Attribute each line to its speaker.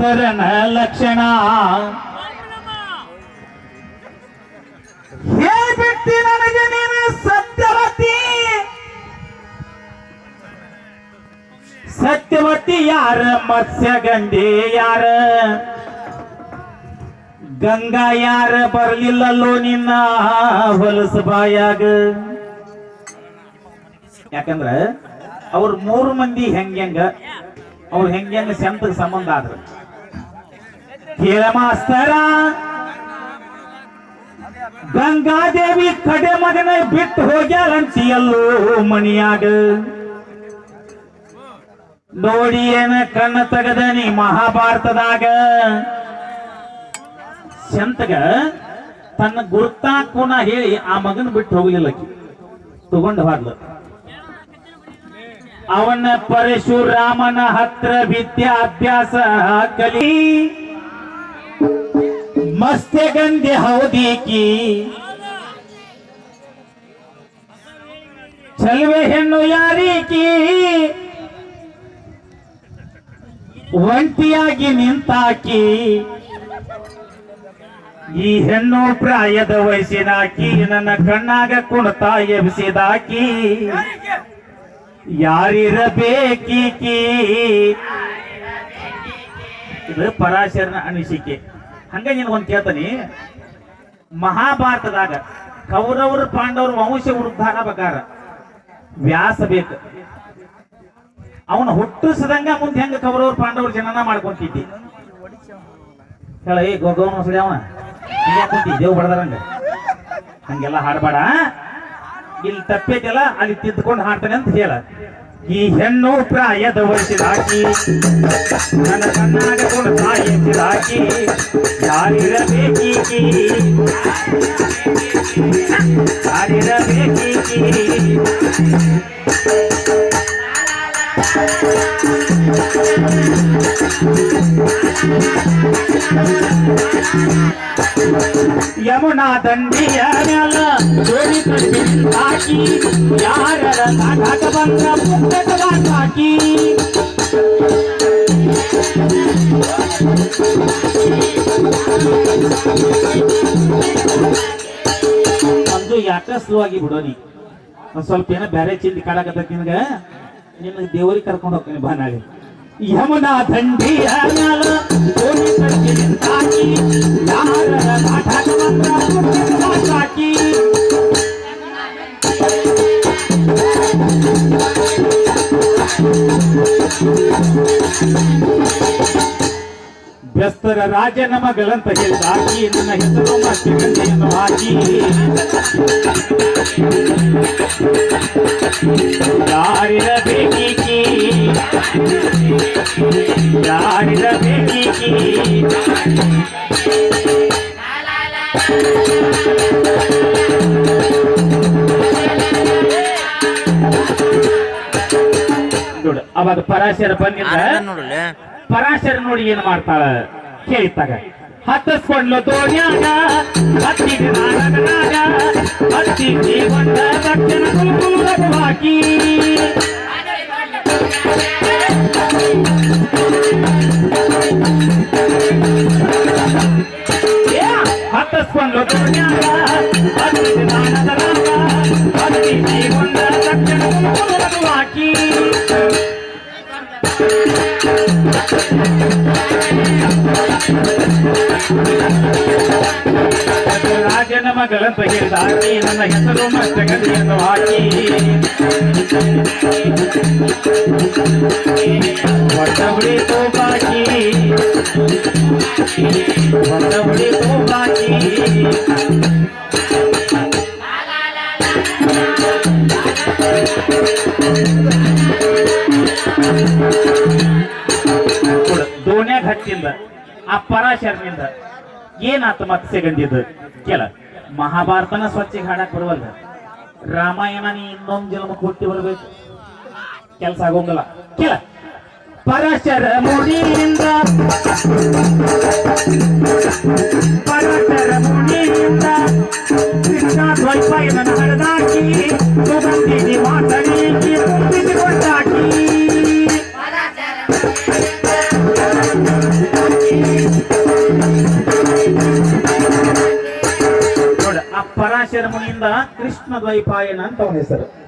Speaker 1: ಮಾಸ್ತರನ ಲಕ್ಷಣ. ಹೇಳ್ಬಿಟ್ಟಿ ನನಗೆ ನೀನು ಸತ್ಯವತಿ. ಸತ್ಯವತಿ ಯಾರ ಮತ್ಸ್ಯಗಂಡಿ ಯಾರ? ಗಂಗಾ ಯಾರ ಬರ್ಲಿಲ್ಲಲ್ಲೋ ನಿನ್ನ ಹೊಲಸು ಬಾಯಾಗ? ಯಾಕಂದ್ರ ಅವ್ರ ಮೂರು ಮಂದಿ ಹೆಂಗ್ಯಂಗ ಅವ್ರ ಹೆಂಗ್ಯಂಗ ಸೆಂತ ಸಂಬಂಧ ಆದ್ರ. ಮಾಸ್ತರ. ಗಂಗಾದೇವಿ ಕಡೆ ಮಗನ ಬಿಟ್ಟು ಹೋಗ್ಯಾರಂತಿ ಎಲ್ಲೋ ಮನಿಯಾಗ ನೋಡಿ ಏನ ಕಣ್ಣ ತಗದನಿ ಮಹಾಭಾರತದಾಗ. ಶಂತಗ ತನ್ನ ಗುರುತಾಕುನ ಹೇಳಿ ಆ ಮಗನ ಬಿಟ್ಟು ಹೋಗ್ಲಿಲ್ಲ. ತಗೊಂಡು ಹಾಡ್ಲ ಅವನ ಪರಶುರಾಮನ ಹತ್ರ ವಿದ್ಯಾಭ್ಯಾಸ ಕಲಿ. ಮಸ್ತೆ ಗಂಧೆ ಹೌದೀಕಿ ಚಲುವೆ ಹೆಣ್ಣು ಯಾರೀಕಿ ಒಂಟಿಯಾಗಿ ನಿಂತಾಕಿ ಈ ಹೆಣ್ಣು ಪ್ರಾಯದ ವಯಸ್ಸಿನಾಕಿ ನನ್ನ ಕಣ್ಣಾಗ ಕುಣತ ಎಬ್ಸಿದಾಕಿ ಯಾರಿರಬೇಕೀಕಿ ಇದು ಪರಾಶರನ ಅನಿಸಿಕೆ. ಹಂಗ ನೀನು ಒಂದ್ ಕೇಳ್ತಾನಿ. ಮಹಾಭಾರತದಾಗ ಕೌರವರು ಪಾಂಡವರು ವಂಶ ಉದ್ಧಾರ ಬಗಾರ ವ್ಯಾಸ ಬೇಕು. ಅವನ ಹುಟ್ಟಿಸದಂಗ ಮುಂದೆ ಹೆಂಗ ಕೌರವ್ರ ಪಾಂಡವ್ರ ಜನನ ಮಾಡ್ಕೊಂತಿದ್ದಿ? ಹೇಳ, ಏ, ಗೋಗವನ ಮೊಸಳಿ ಅವನ ದೇವ್ ಬಡದಾರಂಗ ಹಂಗೆಲ್ಲ ಹಾಡ್ಬೇಡ ಇಲ್ಲಿ ತಪ್ಪೈತಿಲ್ಲ, ಅಲ್ಲಿ ತಿದ್ದುಕೊಂಡು ಹಾಡ್ತಾನೆ ಅಂತ ಹೇಳ. ಈ ಹೆಣ್ಣು ಪ್ರಾಯದ ವಯಸ್ಸಿದಾಕಿ ನನ್ನ ಕಣ್ಣಾಗ ಕೂಡ ಸಾಯಿಸಿದಾಕಿ ಯಾರಿರಬೇಕೀಕಿ ಯಾರಿರಬೇಕೀಕಿ? ಯಾರಿರಬೇಕೀಕಿ? ಯಮುನಾ ದಂಡಿಯ ಮ್ಯಾಲ ಜೋಡಿ ಕಡಿಮೆ ಹಾಕಿ ಯಾರ ನಾಟಕ ಬಂದ ಅದು ಹಾಕಿ ಒಂದು ಯಾಕ ಸ್ಲೋ ಆಗಿ ಬಿಡೋನಿ ಒಂದ್ ಸ್ವಲ್ಪ ಏನೋ ಬೇರೆ ಚಿಂತೆ ಕಾಡಕತ್ತೈತಿ ನಿನಗ. ನಿನ್ನ ದೇವರಿಗೆ ಕರ್ಕೊಂಡು ಹೋಗ್ತೀನಿ ಬಾ ನಾಳೆ. ಯಮುನಾ ದಂಡಿಯ ಮ್ಯಾಲ ಜೋಡಿ ಕಡಿಮೆ ಹಾಕಿ ಬೆಸ್ತರ ರಾಜನ ಮಗಳಂತ ಹೇಳಿದಾಕಿ ನನ್ನ ಹೆಸರು ಮತ್ತೆ ಗಂಟೆಯನ್ನು ಹಾಕಿ ಯಾರಿರಬೇಕೀಕಿ? ಯಾರಿರಬೇಕೀಕಿ? ನೋಡು ಅವಾಗ ಪರಾಶರ ಬಂದಿದ್ದ. ಪರಾಶರ ನೋಡಿ ಏನ್ ಮಾಡ್ತಾಳ? ಕೇಳಿತಾಗ ಹತ್ತಿಸ್ಕೊಂಡ್ಲು ದೋಣ್ಯಾಗ ಹತ್ತಿಗೆ ನಾಡಗನಾಗ ಹತ್ತಿಗೆ ಒಂದ ದಕ್ಷಿಣ ಕುಲ್ಕುಲ್ದಾಗ ಹಾಕಿ. ಹತ್ತಿಸ್ಕೊಂಡ್ಲು ದೋಣ್ಯಾಗ ಹತ್ತಿಗೆ ನಾಡಗನಾಗ ರಾಜನ ಮಗಳಂತ ಸಾಕಿ ನನ್ನ ಹೆಸರು ಮತ್ತೆ ಗಂಟೆಯನ್ನು ಹಾಕಿ. ಹೊಟ್ಟ ಉಳಿತು ಬಾಕಿ ಹೊಟ್ಟ ಆ ಪರಾಶರನಿಂದ ಏನಾತ ಮತ್ಸ್ಯಗಂಧಿದ್ದು ಕೇಳ. ಮಹಾಭಾರತನ ಸ್ವಚ್ಛಗೆ ಹಾಡಕ್ ಬರುವಲ್ಲ ರಾಮಾಯಣ ಇನ್ನೊಂದು ಜನ್ಮ ಕೊಟ್ಟಿ ಬರ್ಬೇಕು. ಕೆಲಸ ಆಗೋಂಗಲ್ಲ. ಕೇಳ. ಪರಶರ ಮುನಿಯಿಂದ ಪರಶರ ಮುನಿಯಿಂದ ಕೃಷ್ಣ ದ್ವೈಪಾಯನ ಹರದಾಕಿ ಮುನಿಯಿಂದ ಕೃಷ್ಣ ದ್ವೈಪಾಯನ ಅಂತ ಅವನ ಹೆಸರು.